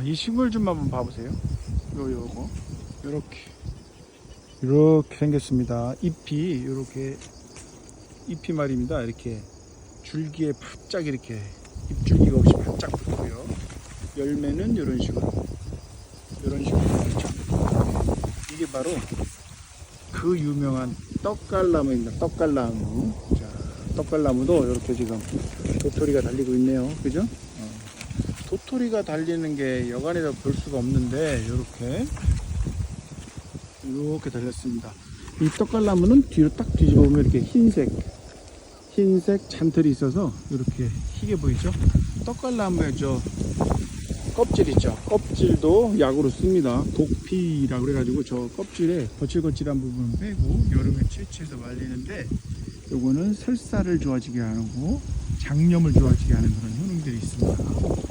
자, 이 식물 좀 한번 봐보세요. 요, 요거. 요렇게. 요렇게 생겼습니다. 잎이 요렇게, 잎이 말입니다. 이렇게 줄기에 바짝 이렇게, 잎줄기가 없이 바짝 붙고요. 열매는 이런 식으로. 이런 식으로. 이게 바로 그 유명한 떡갈나무입니다. 떡갈나무. 자, 떡갈나무도 이렇게 지금 도토리가 달리고 있네요. 그죠? 어. 도토리가 달리는 게 여간에서 볼 수가 없는데 이렇게 이렇게 달렸습니다. 이 떡갈나무는 뒤로 딱 뒤집어 보면 이렇게 흰색 흰색 잔털이 있어서 이렇게 희게 보이죠? 떡갈나무의 저 껍질 있죠? 껍질도 약으로 씁니다. 독피라고 그래가지고 저 껍질에 거칠거칠한 부분 빼고 여름에 채취해서 말리는데 요거는 설사를 좋아지게 하고 장염을 좋아지게 하는 그런 효능들이 있습니다.